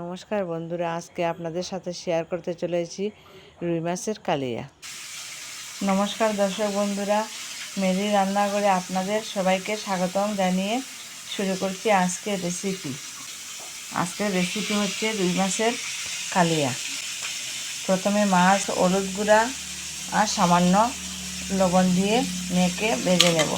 নমস্কার বন্ধুরা, আজকে আপনাদের সাথে শেয়ার করতে চলেছি রুই মাছের কালিয়া। নমস্কার দর্শক বন্ধুরা, মেরি রান্নাঘরে আপনাদের সবাইকে স্বাগতম জানিয়ে শুরু করছি আজকের রেসিপি আজকের রেসিপি হচ্ছে রুই মাছের কালিয়া। প্রথমে মাছ, হলুদ গুঁড়া আর সামান্য লবণ দিয়ে মেখে ভেজে নেব।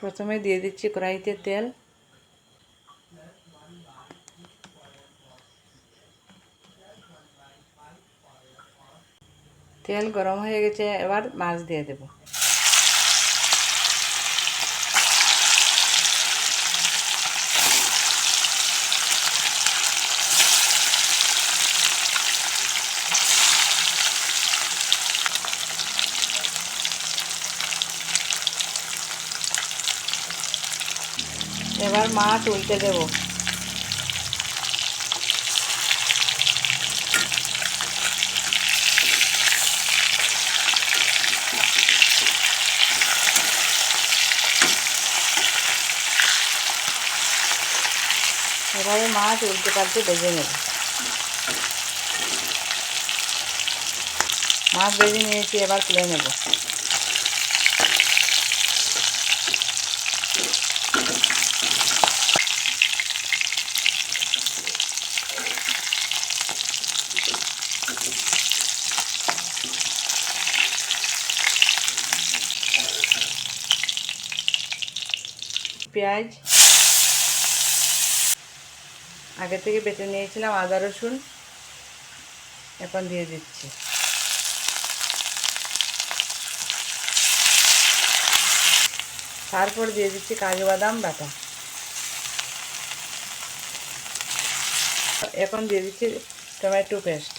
প্রথমে দিয়ে দিচ্ছি কড়াইতে তেল। তেল গরম হয়ে গেছে এবার মাছ দিয়ে দেব। এবার মাছ উল্টে দেব। এবারে মাছ উল্টে পাল্টে ভেজে নেব। মাছ ভেজে নিয়েছি, এবার তুলে নেব। পেঁয়াজ। আগে থেকে বেটে নিয়েছিলাম আদা, রসুন। এখন দিয়ে দিচ্ছি। তারপর দিয়ে দিচ্ছি কাজু, বাদাম, বাটা। এখন দিয়ে দিচ্ছি টমেটো পেস্ট।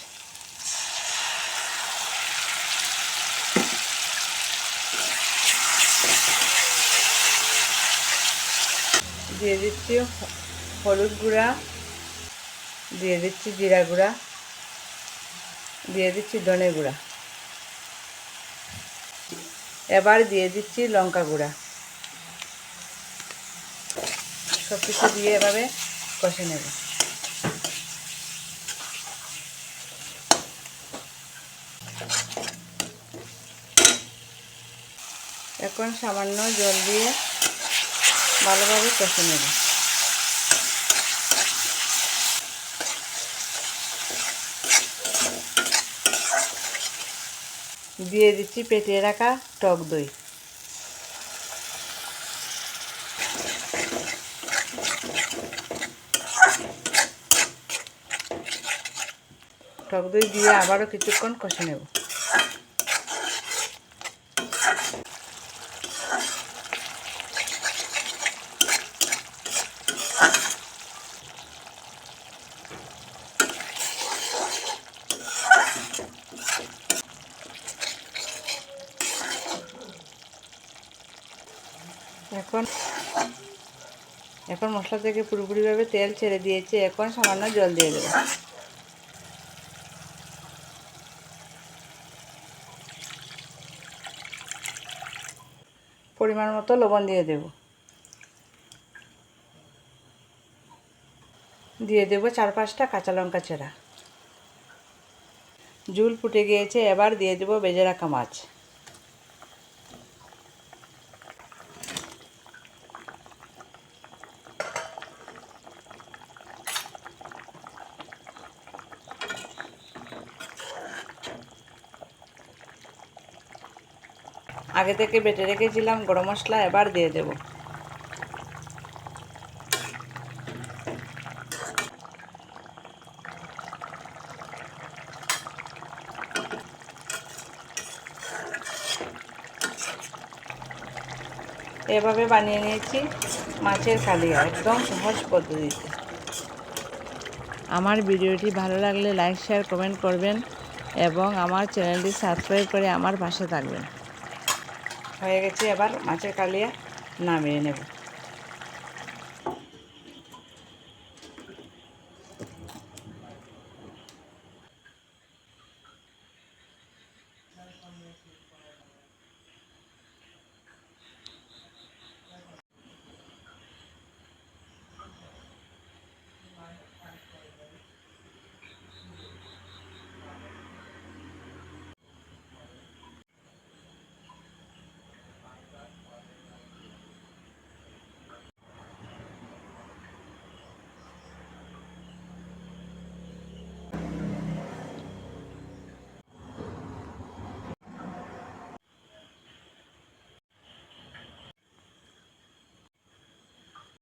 দিয়ে দিচ্ছি হলুদ গুঁড়া, দিয়ে দিচ্ছি জিরা গুঁড়া, দিয়ে দিচ্ছি ধনে গুঁড়া। এবার দিয়ে দিচ্ছি লঙ্কা গুঁড়া। সব কিছু দিয়ে এভাবে কষে নেব। এখন সামান্য জল দিয়ে ভালোভাবে কষে নেব। দিয়ে দিচ্ছি পেটিয়ে রাখা টক দই। টক দই দিয়ে আবারও কিছুক্ষণ কষে নেব। এখন এখন মশলা থেকে পুরোপুরিভাবে তেল ছেড়ে দিয়েছে, এখন সামান্য জল দিয়ে দেবো। পরিমাণ মতো লবণ দিয়ে দেব। দিয়ে দেবো চার পাঁচটা কাঁচা লঙ্কা চেরা। জুল ফুটে গিয়েছে, এবার দিয়ে দেবো বেজে রাখা মাছ। আগে থেকে বেটে রেখেছিলাম, গরম মশলা এবার দিয়ে দেব। এভাবে বানিয়ে নিয়েছি মাছের কালিয়া, একদম সহজ পদ্ধতিতে। আমার ভিডিওটি ভালো লাগলে লাইক, শেয়ার, কমেন্ট করবেন এবং আমার চ্যানেলটি সাবস্ক্রাইব করে আমার পাশে থাকবেন। হয়ে গেছে এবার মাছের কালিয়া নামিয়ে নেব।